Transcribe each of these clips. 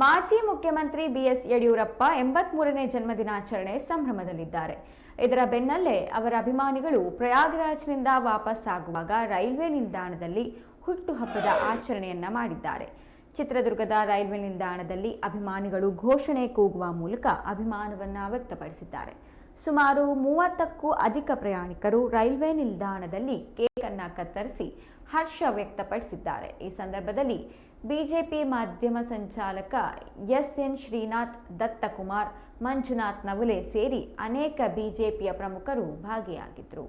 ಮಾಜಿ ಮುಖ್ಯಮಂತ್ರಿ ಬಿಎಸ್ ಯಡಿಯೂರಪ್ಪ ಎಂಬತ್ಮೂರನೇ ಜನ್ಮದಿನಾಚರಣೆ ಸಂಭ್ರಮದಲ್ಲಿದ್ದಾರೆ. ಇದರ ಬೆನ್ನಲ್ಲೇ ಅವರ ಅಭಿಮಾನಿಗಳು ಪ್ರಯಾಗ್ರಾಜ್ನಿಂದ ವಾಪಸ್ ಆಗುವಾಗ ರೈಲ್ವೆ ನಿಲ್ದಾಣದಲ್ಲಿ ಹುಟ್ಟುಹಬ್ಬದ ಆಚರಣೆಯನ್ನ ಮಾಡಿದ್ದಾರೆ. ಚಿತ್ರದುರ್ಗದ ರೈಲ್ವೆ ನಿಲ್ದಾಣದಲ್ಲಿ ಅಭಿಮಾನಿಗಳು ಘೋಷಣೆ ಕೂಗುವ ಮೂಲಕ ಅಭಿಮಾನವನ್ನ ವ್ಯಕ್ತಪಡಿಸಿದ್ದಾರೆ. ಸುಮಾರು ಮೂವತ್ತಕ್ಕೂ ಅಧಿಕ ಪ್ರಯಾಣಿಕರು ರೈಲ್ವೆ ನಿಲ್ದಾಣದಲ್ಲಿ ಕೇಕ್ ಅನ್ನು ಕತ್ತರಿಸಿ ಹರ್ಷ ವ್ಯಕ್ತಪಡಿಸಿದ್ದಾರೆ ಈ ಸಂದರ್ಭದಲ್ಲಿ ಬಿಜೆಪಿ ಮಾಧ್ಯಮ ಸಂಚಾಲಕ ಎಸ್ ಎನ್ ಶ್ರೀನಾಥ್ ದತ್ತಕುಮಾರ್ ಮಂಜುನಾಥ್ ನವಲೆ ಸೇರಿ ಅನೇಕ ಬಿಜೆಪಿಯ ಪ್ರಮುಖರು ಭಾಗಿಯಾಗಿದ್ದರು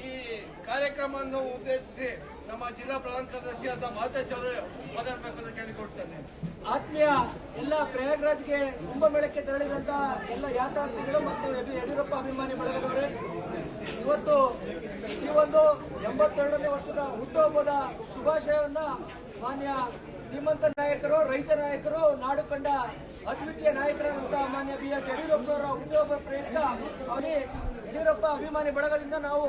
ಈ ಕಾರ್ಯಕ್ರಮವನ್ನು ಉದ್ದೇಶಿಸಿ ನಮ್ಮ ಜಿಲ್ಲಾ ಪ್ರಧಾನ ಕಾರ್ಯದರ್ಶಿಯಾದ ಅವರು ಮಾತಾಡಬೇಕಂತ ಕೇಳಿಕೊಡ್ತೇನೆ. ಆತ್ಮೀಯ ಎಲ್ಲ ಪ್ರಯಾಗ್ರಾಜ್ಗೆ ಕುಂಭಮೇಳಕ್ಕೆ ತೆರಳಿದಂತಹ ಎಲ್ಲ ಯಾತ್ರಾರ್ಥಿಗಳು ಮತ್ತು ಯಡಿ- ಯಡಿಯೂರಪ್ಪ ಅಭಿಮಾನಿ ಬಳಗದವರೇ ಇವತ್ತು ಈ ಒಂದು ಎಂಬತ್ತೆರಡನೇ ವರ್ಷದ ಹುಟ್ಟುಹಬ್ಬದ ಶುಭಾಶಯವನ್ನ ಮಾನ್ಯ ಶ್ರೀಮಂತ ನಾಯಕರು ರೈತ ನಾಯಕರು ನಾಡು ಕಂಡ ಅದ್ವಿತೀಯ ನಾಯಕರಾದಂತಹ ಮಾನ್ಯ ಬಿ ಎಸ್ ಯಡಿಯೂರಪ್ಪನವರ ಹುಟ್ಟುಹಬ್ಬ ಪ್ರಯುಕ್ತ ಅವನಿ ಯಡಿಯೂರಪ್ಪ ಅಭಿಮಾನಿ ಬಳಗದಿಂದ ನಾವು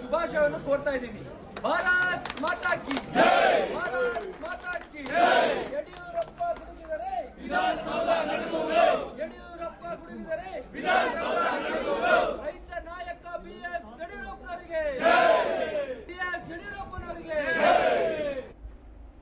ಶುಭಾಶಯವನ್ನು ಕೋರ್ತಾ ಇದ್ದೀವಿ. ಭಾರತ್ ಮಾತಾ ಭಾರತ್ ಮಾತಾ ಕಿ ಯಡಿಯೂರಪ್ಪ ಗುಡುಗಿದರೆ ಯಡಿಯೂರಪ್ಪ ಗುಡುಗಿದರೆ